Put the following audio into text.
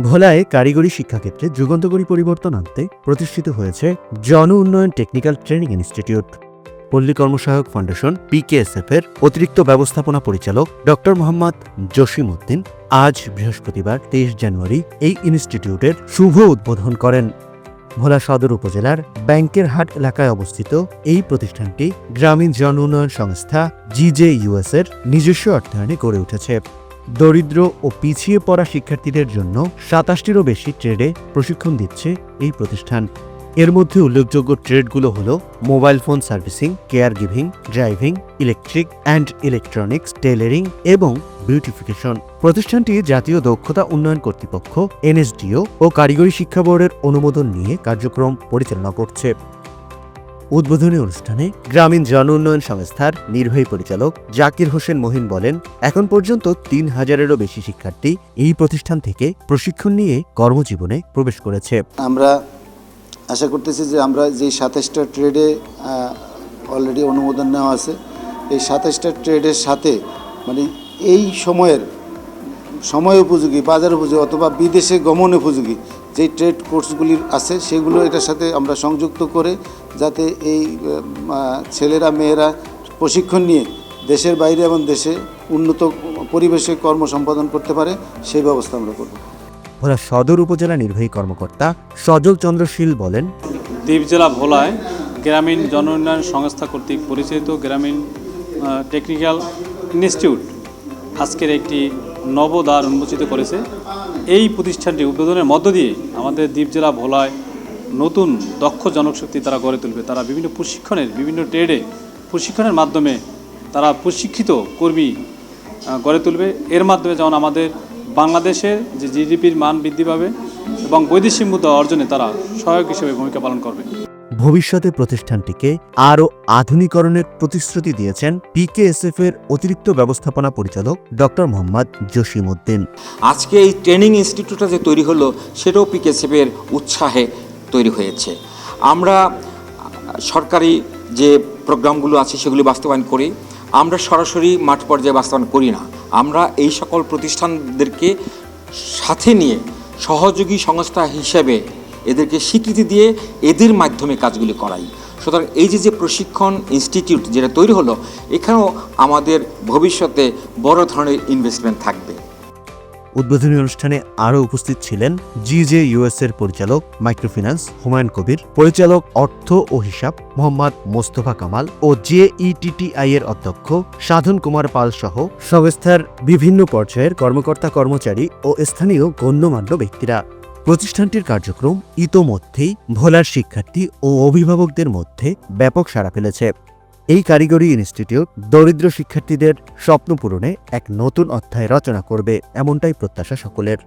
ভোলায় কারিগরি শিক্ষাক্ষেত্রে যুগান্তকারী পরিবর্তন আনতে প্রতিষ্ঠিত হয়েছে জন উন্নয়ন টেকনিক্যাল ট্রেনিং ইনস্টিটিউট। পল্লী কর্মসহায়ক ফাউন্ডেশন পিকেএসএফ এর অতিরিক্ত ব্যবস্থাপনা পরিচালক ডক্টর মোহাম্মদ জসিম উদ্দিন আজ বৃহস্পতিবার তেইশ জানুয়ারি এই ইনস্টিটিউটের শুভ উদ্বোধন করেন। ভোলা সদর উপজেলার ব্যাংকের হাট এলাকায় অবস্থিত এই প্রতিষ্ঠানটি গ্রামীণ জন উন্নয়ন সংস্থা জিজে ইউএস এর নিজস্ব অর্থায়নে গড়ে উঠেছে। দরিদ্র ও পিছিয়ে পড়া শিক্ষার্থীদের জন্য সাতাশটিরও বেশি ট্রেডে প্রশিক্ষণ দিচ্ছে এই প্রতিষ্ঠান। এর মধ্যে উল্লেখযোগ্য ট্রেডগুলো হল mobile phone servicing care giving driving, electric and electronics tailoring এবং বিউটিফিকেশন। প্রতিষ্ঠানটি জাতীয় দক্ষতা উন্নয়ন কর্তৃপক্ষ, এনএসডিও ও কারিগরি শিক্ষা বোর্ডের অনুমোদন নিয়ে কার্যক্রম পরিচালনা করছে। উদ্বোধনী অনুষ্ঠানে গ্রামীণ জন উন্নয়ন সংস্থার নির্বাহী পরিচালক জাকির হোসেন মহিন বলেন, এখন পর্যন্ত তিন হাজারেরও বেশি শিক্ষার্থী এই প্রতিষ্ঠান থেকে প্রশিক্ষণ নিয়ে কর্মজীবনে প্রবেশ করেছে। আমরা আশা করতেছি যে আমরা যে সাতাশটা ট্রেডে অলরেডি অনুমোদন নেওয়া আছে, এই সাতাশটা ট্রেডের সাথে মানে এই সময়ের সময় উপযোগী বাজার উপযোগী অথবা বিদেশে গমন উপযোগী যে ট্রেড কোর্সগুলি আছে সেগুলো এটার সাথে আমরা সংযুক্ত করে যাতে এই ছেলেরা মেয়েরা প্রশিক্ষণ নিয়ে দেশের বাইরে এবং দেশে উন্নত পরিবেশে কর্ম সম্পাদন করতে পারে সেই ব্যবস্থা আমরা করব। ভোলা সদর উপজেলা নির্বাহী কর্মকর্তা সজল চন্দ্র শীল বলেন দ্বীপ জেলা ভোলায় গ্রামীণ জন উন্নয়ন সংস্থা কর্তৃক পরিচালিত গ্রামীণ টেকনিক্যাল ইনস্টিটিউট আজকের একটি নবদ্বার উন্মোচিত করেছে। এই প্রতিষ্ঠানটি উদ্বোধনের মধ্য দিয়ে আমাদের দ্বীপ জেলা ভোলায় নতুন দক্ষ জনশক্তি তারা গড়ে তুলবে। তারা বিভিন্ন প্রশিক্ষণের, বিভিন্ন ট্রেডে প্রশিক্ষণের মাধ্যমে তারা প্রশিক্ষিত কর্মী গড়ে তুলবে। এর মাধ্যমে যেমন আমাদের বাংলাদেশের যে জিডিপির মান বৃদ্ধি পাবে এবং বৈদেশিক মুদ্রা অর্জনে তারা সহায়ক হিসেবে ভূমিকা পালন করবে। ভবিষ্যতে প্রতিষ্ঠানটিকে আরও আধুনিকরণের প্রতিশ্রুতি দিয়েছেন পিকেএসএফ এর অতিরিক্ত ব্যবস্থাপনা পরিচালক ডক্টর মোহাম্মদ জসিম উদ্দিন আজকে এই ট্রেনিং ইনস্টিটিউটটা যে তৈরি হলো, সেটাও পিকেসিপের উৎসাহে তৈরি হয়েছে। আমরা সরকারি যে প্রোগ্রামগুলো আছে, সেগুলি বাস্তবায়ন করি। আমরা সরাসরি মাঠ পর্যায়ে বাস্তবায়ন করি না। আমরা এই সকল প্রতিষ্ঠানদেরকে সাথে নিয়ে সহযোগী সংস্থা হিসেবে এদেরকে স্বীকৃতি দিয়ে এদের মাধ্যমে কাজগুলি করাই। সুতরাং এই যে যে প্রশিক্ষণ ইনস্টিটিউট যেটা তৈরি হলো, এখানেও আমাদের ভবিষ্যতে বড় ধরনের ইনভেস্টমেন্ট থাকবে। উদ্বোধনী অনুষ্ঠানে আরও উপস্থিত ছিলেন জিজে ইউএস এর পরিচালক মাইক্রোফিন্যান্স হুমায়ুন কবির, পরিচালক অর্থ ও হিসাব মোহাম্মদ মোস্তফা কামাল ও জেইটিটিআই এর অধ্যক্ষ সাধন কুমার পাল সহ সংস্থার বিভিন্ন পর্যায়ের কর্মকর্তা কর্মচারী ও স্থানীয় গণ্যমান্য ব্যক্তিরা। প্রতিষ্ঠানটির কার্যক্রম ইতোমধ্যেই ভোলার শিক্ষার্থী ও অভিভাবকদের মধ্যে ব্যাপক সাড়া ফেলেছে। এই কারিগরি ইনস্টিটিউট দরিদ্র শিক্ষার্থীদের স্বপ্ন পূরণে এক নতুন অধ্যায় রচনা করবে, এমনটাই প্রত্যাশা সকলের।